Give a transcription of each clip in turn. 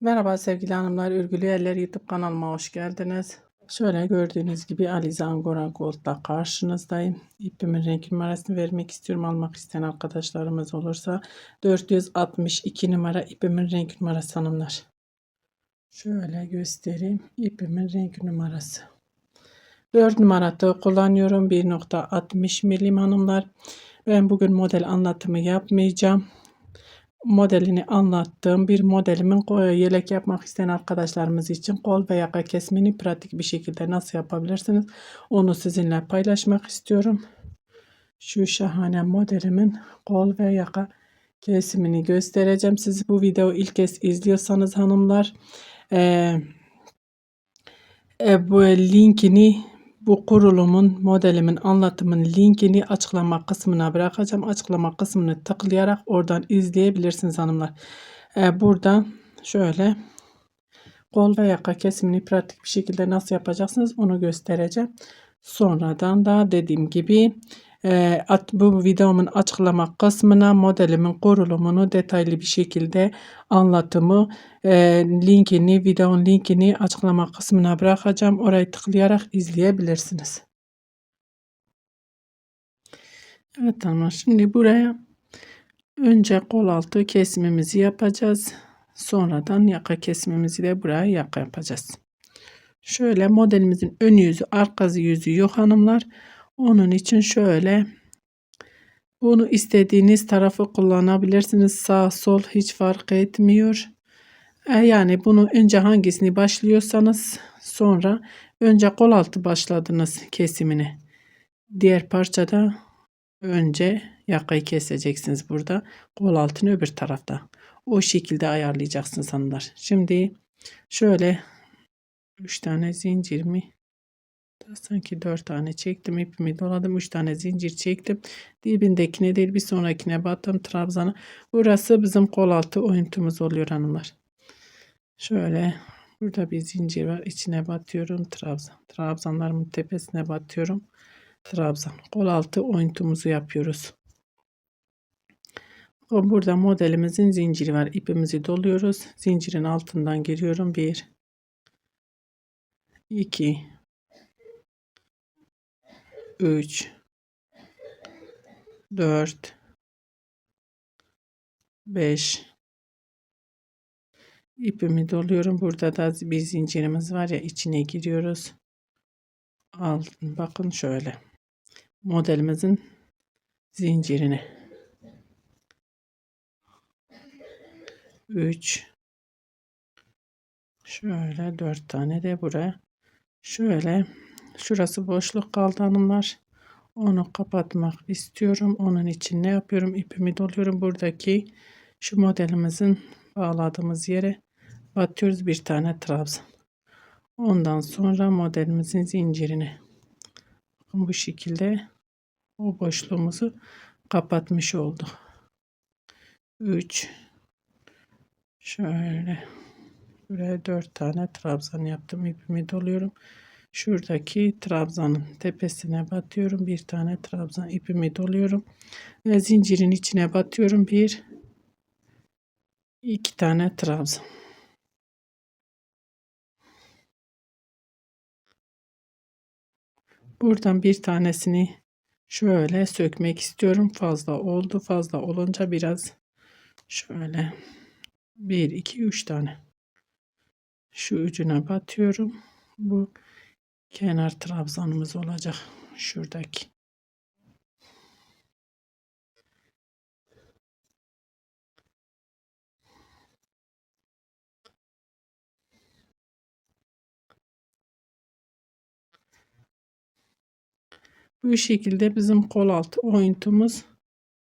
Merhaba sevgili hanımlar, Ürgülü Eller YouTube kanalıma hoş geldiniz. Şöyle gördüğünüz gibi Alize Angora Gold'da karşınızdayım. İpimin renk numarasını vermek istiyorum. Almak isteyen arkadaşlarımız olursa 462 numara ipimin renk numarası hanımlar. Şöyle göstereyim. İpimin renk numarası. 4 numarada kullanıyorum. 1.60 milim hanımlar. Ben bugün model anlatımı yapmayacağım modelini anlattığım bir modelimin yelek yapmak isteyen arkadaşlarımız için kol ve yaka kesmini pratik bir şekilde nasıl yapabilirsiniz onu sizinle paylaşmak istiyorum. Şu şahane modelimin kol ve yaka kesimini göstereceğim. Siz bu videoyu ilk kez izliyorsanız hanımlar eee e, bu linkini bu kurulumun, modelimin, anlatımın linkini açıklama kısmına bırakacağım. Açıklama kısmını tıklayarak oradan izleyebilirsiniz hanımlar. Ee, burada şöyle kol ve yaka kesimini pratik bir şekilde nasıl yapacaksınız onu göstereceğim. Sonradan da dediğim gibi e, at, bu videomun açıklama kısmına modelimin kurulumunu detaylı bir şekilde anlatımı e, linkini videonun linkini açıklama kısmına bırakacağım. Orayı tıklayarak izleyebilirsiniz. Evet tamam. Şimdi buraya önce kol altı kesimimizi yapacağız. Sonradan yaka kesimimizi de buraya yaka yapacağız. Şöyle modelimizin ön yüzü arkası yüzü yok hanımlar. Onun için şöyle bunu istediğiniz tarafı kullanabilirsiniz. Sağ sol hiç fark etmiyor. E, yani bunu önce hangisini başlıyorsanız sonra önce kol altı başladınız kesimini. Diğer parçada önce yakayı keseceksiniz burada. Kol altını öbür tarafta. O şekilde ayarlayacaksınız hanımlar. Şimdi şöyle 3 tane zincir mi? Sanki 4 tane çektim. ipimi doladım. 3 tane zincir çektim. Dibindekine değil bir sonrakine battım. Trabzanı. Burası bizim kol altı oyuntumuz oluyor hanımlar. Şöyle burada bir zincir var. İçine batıyorum. Trabzan. Trabzanlarımın tepesine batıyorum. Trabzan. Kol altı oyuntumuzu yapıyoruz. Burada modelimizin zinciri var. İpimizi doluyoruz. Zincirin altından giriyorum. 1 2 3 4 5 ipimi doluyorum. Burada da bir zincirimiz var ya içine giriyoruz. Al, bakın şöyle. Modelimizin zincirini. 3 şöyle 4 tane de buraya. Şöyle şurası boşluk kaldı hanımlar. Onu kapatmak istiyorum. Onun için ne yapıyorum? İpimi doluyorum. Buradaki şu modelimizin bağladığımız yere batıyoruz bir tane trabzan. Ondan sonra modelimizin zincirini bu şekilde o boşluğumuzu kapatmış olduk. 3 şöyle buraya 4 tane trabzan yaptım. ipimi doluyorum. Şuradaki trabzanın tepesine batıyorum. Bir tane trabzan ipimi doluyorum. Ve zincirin içine batıyorum. Bir iki tane trabzan. Buradan bir tanesini şöyle sökmek istiyorum. Fazla oldu. Fazla olunca biraz şöyle 1 2 3 tane şu ucuna batıyorum. Bu kenar trabzanımız olacak. Şuradaki. Bu şekilde bizim kol altı oyuntumuz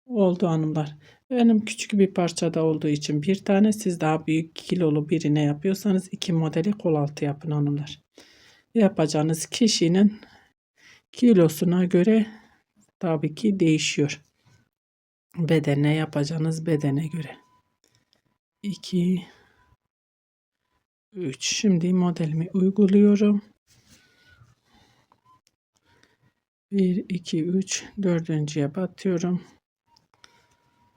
oldu hanımlar. Benim küçük bir parçada olduğu için bir tane siz daha büyük kilolu birine yapıyorsanız iki modeli kol altı yapın hanımlar. Yapacağınız kişinin kilosuna göre tabii ki değişiyor. Bedene yapacağınız bedene göre. 2 3 Şimdi modelimi uyguluyorum. 1 2 3 dördüncüye batıyorum.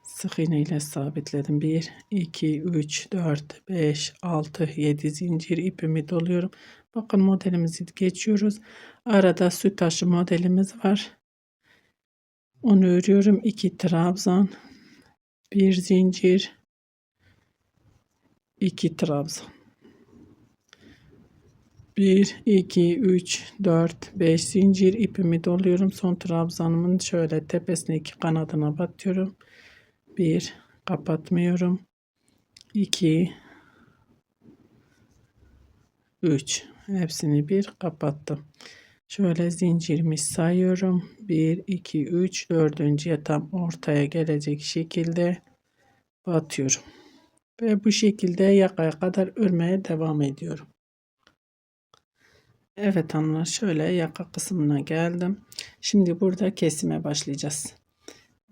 sık iğne ile sabitledim. 1, 2, 3, 4, 5, 6, 7 zincir ipimi doluyorum. Bakın modelimizi geçiyoruz. Arada süt taşı modelimiz var. Onu örüyorum. 2 trabzan, 1 zincir, 2 trabzan. 1, 2, 3, 4, 5 zincir ipimi doluyorum. Son trabzanımın şöyle tepesine iki kanadına batıyorum. 1, kapatmıyorum. 2, 3. Hepsini bir kapattım. Şöyle zincirimi sayıyorum. 1, 2, 3, dördüncüye tam ortaya gelecek şekilde batıyorum. Ve bu şekilde yakaya kadar örmeye devam ediyorum. Evet hanımlar şöyle yaka kısmına geldim. Şimdi burada kesime başlayacağız.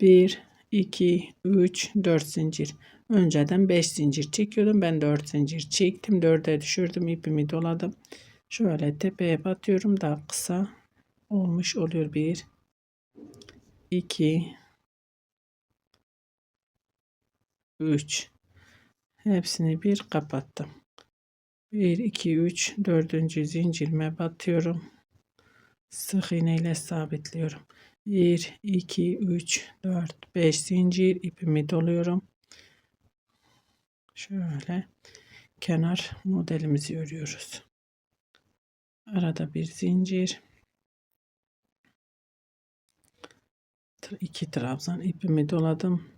1, 2, 3, 4 zincir. Önceden 5 zincir çekiyordum. Ben 4 zincir çektim. 4'e düşürdüm. ipimi doladım. Şöyle tepeye batıyorum. Daha kısa olmuş oluyor. 1, 2, 3. Hepsini bir kapattım. 1, 2, 3, 4. zincirime batıyorum. Sık iğne ile sabitliyorum. 1, 2, 3, 4, 5 zincir ipimi doluyorum. Şöyle kenar modelimizi örüyoruz. Arada bir zincir. iki trabzan ipimi doladım.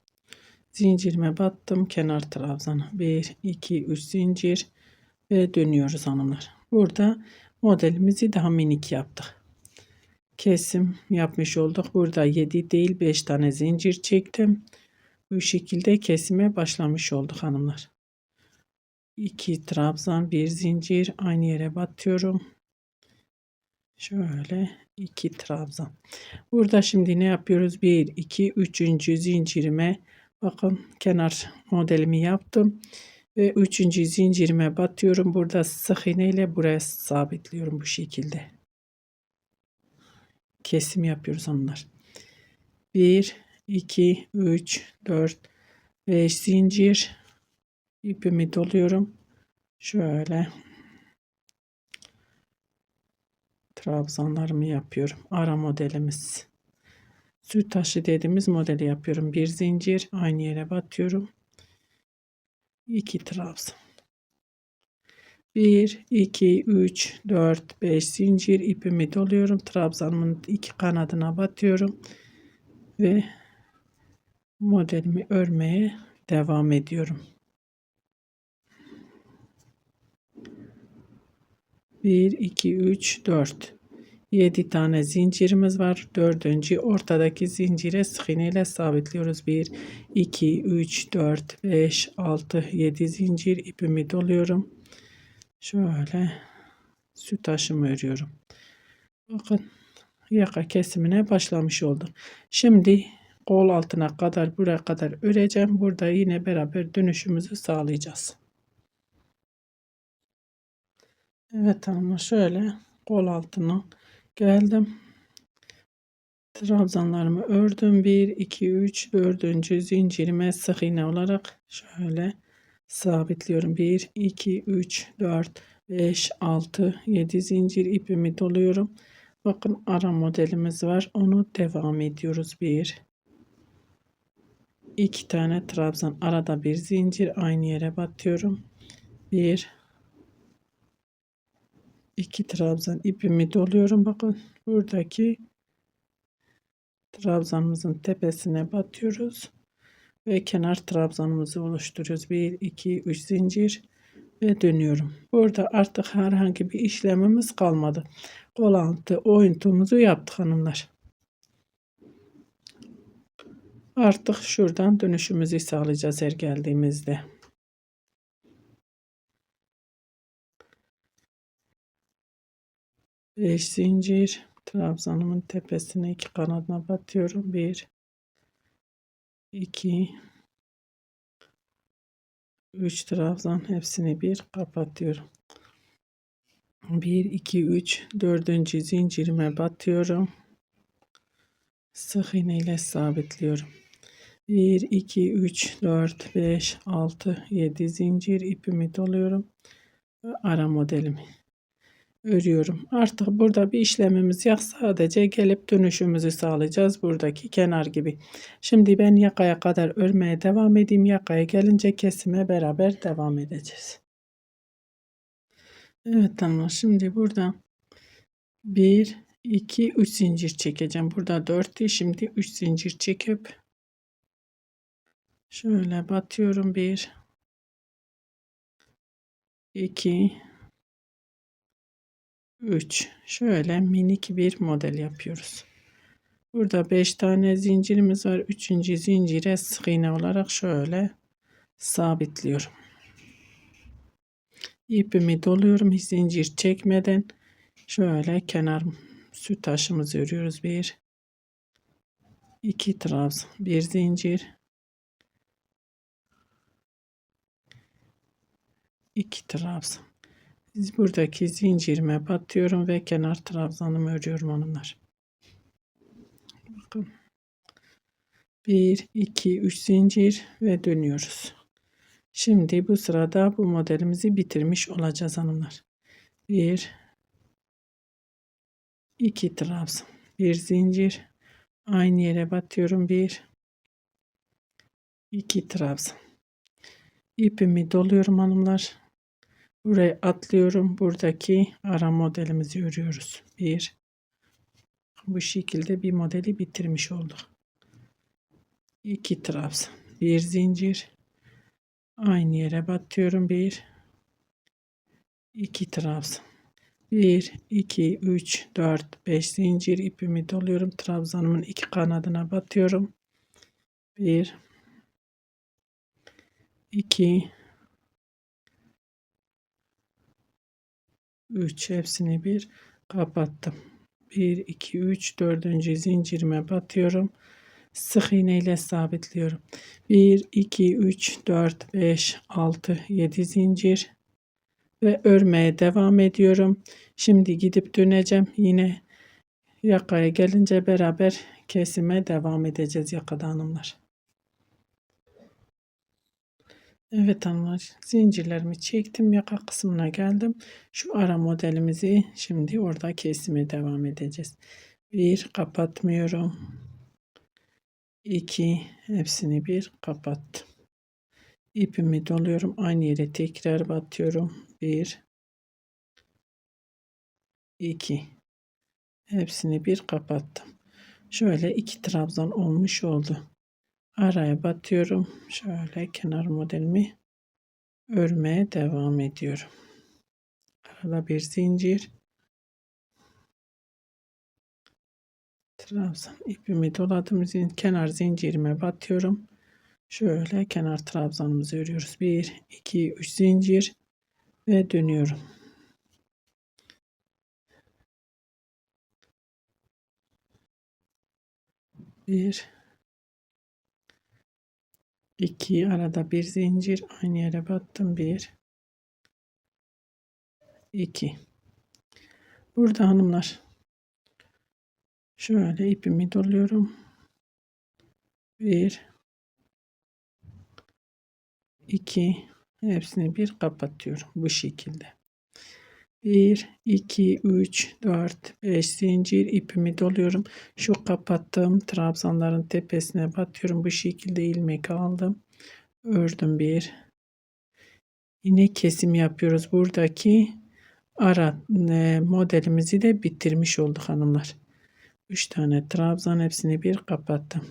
Zincirime battım. Kenar trabzanı. 1, 2, 3 zincir ve dönüyoruz hanımlar. Burada modelimizi daha minik yaptık. Kesim yapmış olduk. Burada 7 değil 5 tane zincir çektim. Bu şekilde kesime başlamış olduk hanımlar. 2 trabzan bir zincir aynı yere batıyorum. Şöyle 2 trabzan. Burada şimdi ne yapıyoruz? 1 2 3. zincirime bakın kenar modelimi yaptım ve 3. zincirime batıyorum. Burada sık iğne ile buraya sabitliyorum bu şekilde. Kesim yapıyoruz onlar. 1 2 3 4 5 zincir ipimi doluyorum. Şöyle trabzanlarımı yapıyorum. Ara modelimiz. Süt taşı dediğimiz modeli yapıyorum. Bir zincir aynı yere batıyorum. 2 trabzan. 1, 2, 3, 4, 5 zincir ipimi doluyorum. Trabzanımın iki kanadına batıyorum. Ve modelimi örmeye devam ediyorum. 1, 2, 3, 4. 7 tane zincirimiz var. Dördüncü ortadaki zincire sık iğne ile sabitliyoruz. 1, 2, 3, 4, 5, 6, 7 zincir ipimi doluyorum. Şöyle süt taşımı örüyorum. Bakın yaka kesimine başlamış oldum. Şimdi kol altına kadar buraya kadar öreceğim. Burada yine beraber dönüşümüzü sağlayacağız. Evet ama şöyle kol altına geldim. Trabzanlarımı ördüm. 1, 2, 3, 4. zincirime sık iğne olarak şöyle sabitliyorum. 1, 2, 3, 4, 5, 6, 7 zincir ipimi doluyorum. Bakın ara modelimiz var. Onu devam ediyoruz. 1, 2 tane trabzan arada bir zincir aynı yere batıyorum. 1, 2 trabzan ipimi doluyorum. Bakın buradaki trabzanımızın tepesine batıyoruz ve kenar trabzanımızı oluşturuyoruz. 1 2 3 zincir ve dönüyorum. Burada artık herhangi bir işlemimiz kalmadı. Kol altı oyuntumuzu yaptık hanımlar. Artık şuradan dönüşümüzü sağlayacağız her geldiğimizde. 5 zincir trabzanımın tepesine iki kanadına batıyorum. 1 2 3 trabzan hepsini bir kapatıyorum. 1 2 3 4. zincirime batıyorum. Sık iğne ile sabitliyorum. 1, 2, 3, 4, 5, 6, 7 zincir ipimi doluyorum. Ara modelimi örüyorum. Artık burada bir işlemimiz yok. Sadece gelip dönüşümüzü sağlayacağız. Buradaki kenar gibi. Şimdi ben yakaya kadar örmeye devam edeyim. Yakaya gelince kesime beraber devam edeceğiz. Evet tamam. Şimdi burada 1, 2, 3 zincir çekeceğim. Burada 4'tü. Şimdi 3 zincir çekip şöyle batıyorum. 1, 2, 3. Şöyle minik bir model yapıyoruz. Burada 5 tane zincirimiz var. 3. zincire sık iğne olarak şöyle sabitliyorum. İpimi doluyorum hiç zincir çekmeden. Şöyle kenar süt taşımızı örüyoruz. 1 2 trabzan, bir zincir, 2 trabzan. Buradaki zincirime batıyorum ve kenar trabzanımı örüyorum hanımlar. Bakın. 1, 2, 3 zincir ve dönüyoruz. Şimdi bu sırada bu modelimizi bitirmiş olacağız hanımlar. 1, 2 trabzan, bir zincir, aynı yere batıyorum. 1, 2 trabzan. İpimi doluyorum hanımlar. Buraya atlıyorum. Buradaki ara modelimizi örüyoruz. Bir. Bu şekilde bir modeli bitirmiş olduk. İki trabzan. Bir zincir. Aynı yere batıyorum. Bir. iki trabzan. 1, 2, 3, 4, 5 zincir ipimi doluyorum. Trabzanımın iki kanadına batıyorum. 1, 2, 3 hepsini bir kapattım. 1 2 3 dördüncü zincirime batıyorum. Sık iğne ile sabitliyorum. 1 2 3 4 5 6 7 zincir ve örmeye devam ediyorum. Şimdi gidip döneceğim. Yine yakaya gelince beraber kesime devam edeceğiz yakada hanımlar. Evet hanımlar zincirlerimi çektim yaka kısmına geldim. Şu ara modelimizi şimdi orada kesime devam edeceğiz. Bir kapatmıyorum. 2 hepsini bir kapattım. İpimi doluyorum. Aynı yere tekrar batıyorum. 1 2 hepsini bir kapattım. Şöyle iki trabzan olmuş oldu araya batıyorum. Şöyle kenar modelimi örmeye devam ediyorum. Arada bir zincir. Trabzan ipimi doladım. Kenar zincirime batıyorum. Şöyle kenar trabzanımızı örüyoruz. 1, 2, 3 zincir ve dönüyorum. Bir, 2 arada bir zincir. Aynı yere battım. 1 2 burada hanımlar. Şöyle ipimi doluyorum. 1 2 hepsini bir kapatıyorum bu şekilde 1 2 3 4 5 zincir ipimi doluyorum. Şu kapattığım trabzanların tepesine batıyorum. Bu şekilde ilmek aldım. Ördüm bir. Yine kesim yapıyoruz. Buradaki ara e, modelimizi de bitirmiş olduk hanımlar. 3 tane trabzan hepsini bir kapattım.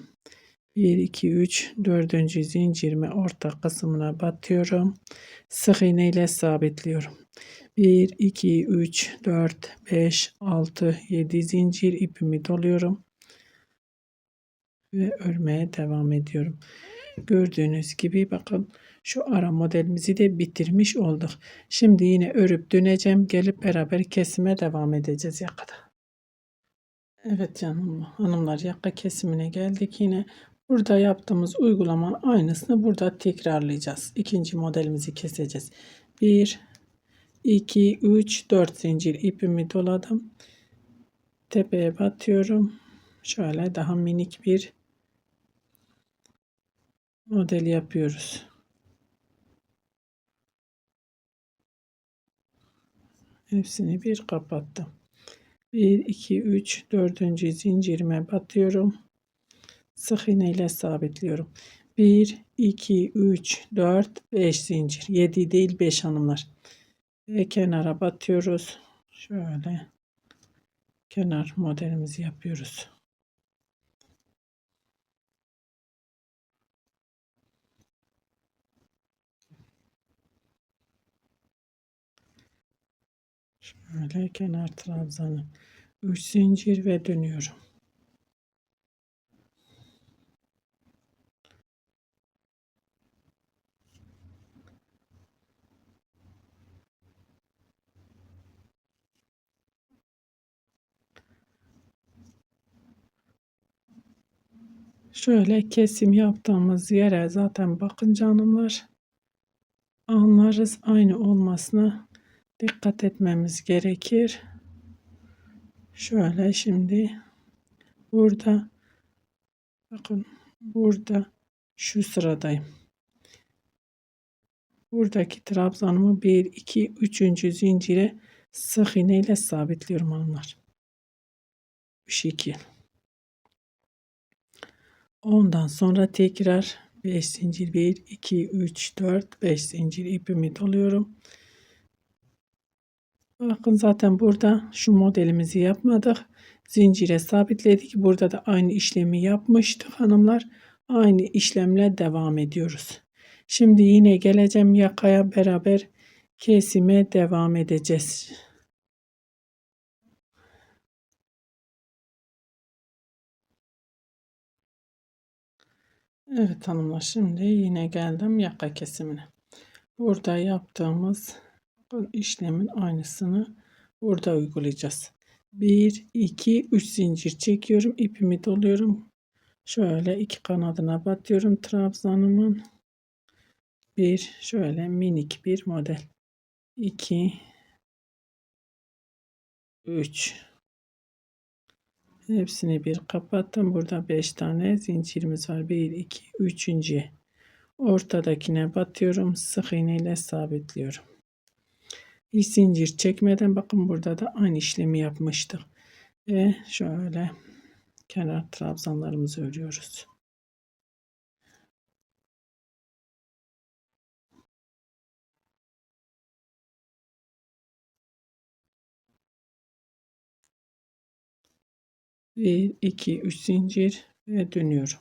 1 2 3 4. zincirimi orta kısmına batıyorum. Sık iğne ile sabitliyorum 1 2 3 4 5 6 7 zincir ipimi doluyorum ve örmeye devam ediyorum gördüğünüz gibi bakın şu ara modelimizi de bitirmiş olduk şimdi yine örüp döneceğim gelip beraber kesime devam edeceğiz yakada Evet canım hanımlar yaka kesimine geldik yine Burada yaptığımız uygulamanın aynısını burada tekrarlayacağız. İkinci modelimizi keseceğiz. 1, 2, 3, 4 zincir ipimi doladım. Tepeye batıyorum. Şöyle daha minik bir model yapıyoruz. Hepsini bir kapattım. 1 2 3 4. zincirime batıyorum. Sık iğne ile sabitliyorum. 1 2 3 4 5 zincir. 7 değil 5 hanımlar. Ve kenara batıyoruz. Şöyle kenar modelimizi yapıyoruz. Şöyle kenar trabzanı 3 zincir ve dönüyorum. Şöyle kesim yaptığımız yere zaten bakın canımlar anlarız aynı olmasına dikkat etmemiz gerekir. Şöyle şimdi burada bakın burada şu sıradayım. Buradaki trabzanımı 1 2 3. zincire sık iğne ile sabitliyorum hanımlar. Bu şekil. Ondan sonra tekrar 5 zincir 1 2 3 4 5 zincir ipimi doluyorum. Bakın zaten burada şu modelimizi yapmadık. Zincire sabitledik. Burada da aynı işlemi yapmıştık hanımlar. Aynı işlemle devam ediyoruz. Şimdi yine geleceğim yakaya beraber kesime devam edeceğiz. Evet hanımlar şimdi yine geldim yaka kesimine. Burada yaptığımız işlemin aynısını burada uygulayacağız. 1 2 3 zincir çekiyorum ipimi doluyorum. Şöyle iki kanadına batıyorum trabzanımın. Bir şöyle minik bir model. 2 3 Hepsini bir kapattım. Burada 5 tane zincirimiz var. 1, 2, 3. Ortadakine batıyorum. Sık iğne ile sabitliyorum. Hiç zincir çekmeden bakın burada da aynı işlemi yapmıştık. Ve şöyle kenar trabzanlarımızı örüyoruz. Bir, iki, üç zincir ve dönüyorum.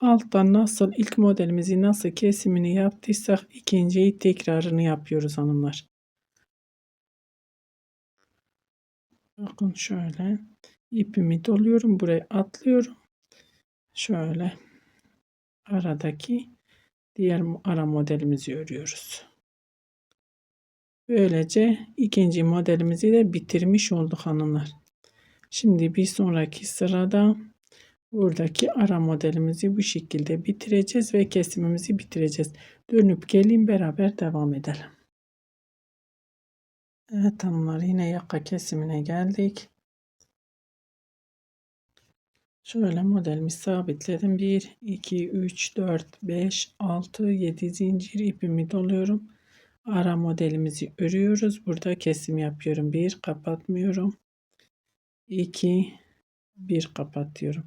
Alttan nasıl ilk modelimizi nasıl kesimini yaptıysak ikinciyi tekrarını yapıyoruz hanımlar. Bakın şöyle ipimi doluyorum buraya atlıyorum. Şöyle aradaki diğer ara modelimizi örüyoruz. Böylece ikinci modelimizi de bitirmiş olduk hanımlar. Şimdi bir sonraki sırada buradaki ara modelimizi bu şekilde bitireceğiz ve kesimimizi bitireceğiz. Dönüp gelin beraber devam edelim. Evet hanımlar yine yaka kesimine geldik. Şöyle modelimi sabitledim. 1, 2, 3, 4, 5, 6, 7 zincir ipimi doluyorum. Ara modelimizi örüyoruz. Burada kesim yapıyorum. 1 kapatmıyorum. 2 1 kapatıyorum.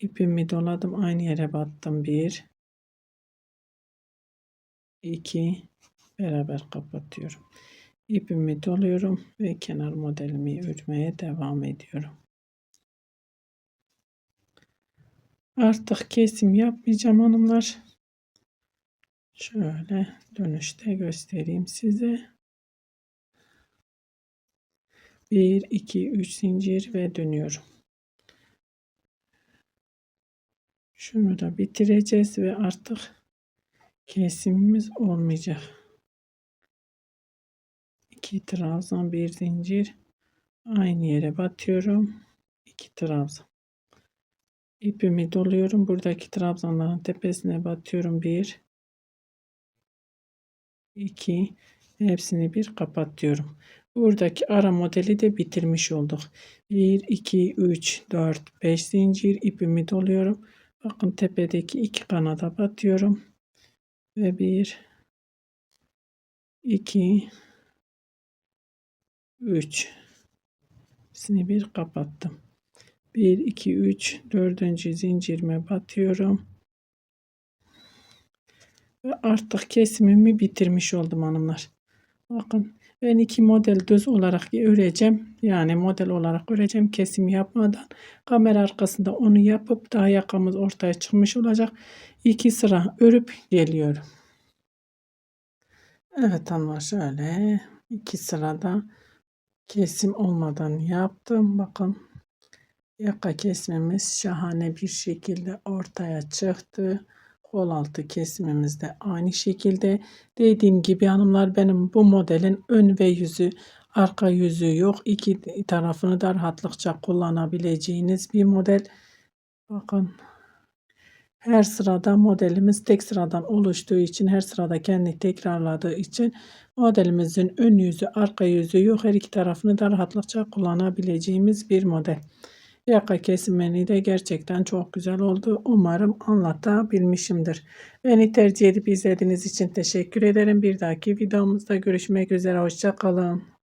İpimi doladım. Aynı yere battım. 1 2 beraber kapatıyorum. İpimi doluyorum ve kenar modelimi örmeye devam ediyorum. Artık kesim yapmayacağım hanımlar. Şöyle dönüşte göstereyim size. 1 2 3 zincir ve dönüyorum. Şunu da bitireceğiz ve artık kesimimiz olmayacak. 2 trabzan bir zincir aynı yere batıyorum. 2 trabzan ipimi doluyorum. Buradaki trabzanların tepesine batıyorum. 1 2 hepsini bir kapatıyorum. buradaki ara modeli de bitirmiş olduk. 1, 2, 3, 4, 5 zincir ipimi doluyorum. Bakın tepedeki iki kanada batıyorum. Ve 1, 2, 3. Hepsini bir kapattım. 1, 2, 3, dördüncü zincirime batıyorum. Ve artık kesimimi bitirmiş oldum hanımlar. Bakın ben iki model düz olarak öreceğim. Yani model olarak öreceğim kesim yapmadan. Kamera arkasında onu yapıp daha yakamız ortaya çıkmış olacak. İki sıra örüp geliyorum. Evet hanımlar şöyle iki sırada kesim olmadan yaptım. Bakın yaka kesmemiz şahane bir şekilde ortaya çıktı. Kol altı kesimimiz de aynı şekilde. Dediğim gibi hanımlar benim bu modelin ön ve yüzü arka yüzü yok. İki tarafını da rahatlıkça kullanabileceğiniz bir model. Bakın her sırada modelimiz tek sıradan oluştuğu için her sırada kendi tekrarladığı için modelimizin ön yüzü arka yüzü yok. Her iki tarafını da rahatlıkça kullanabileceğimiz bir model. Yaka kesimini de gerçekten çok güzel oldu. Umarım anlatabilmişimdir. Beni tercih edip izlediğiniz için teşekkür ederim. Bir dahaki videomuzda görüşmek üzere. Hoşçakalın.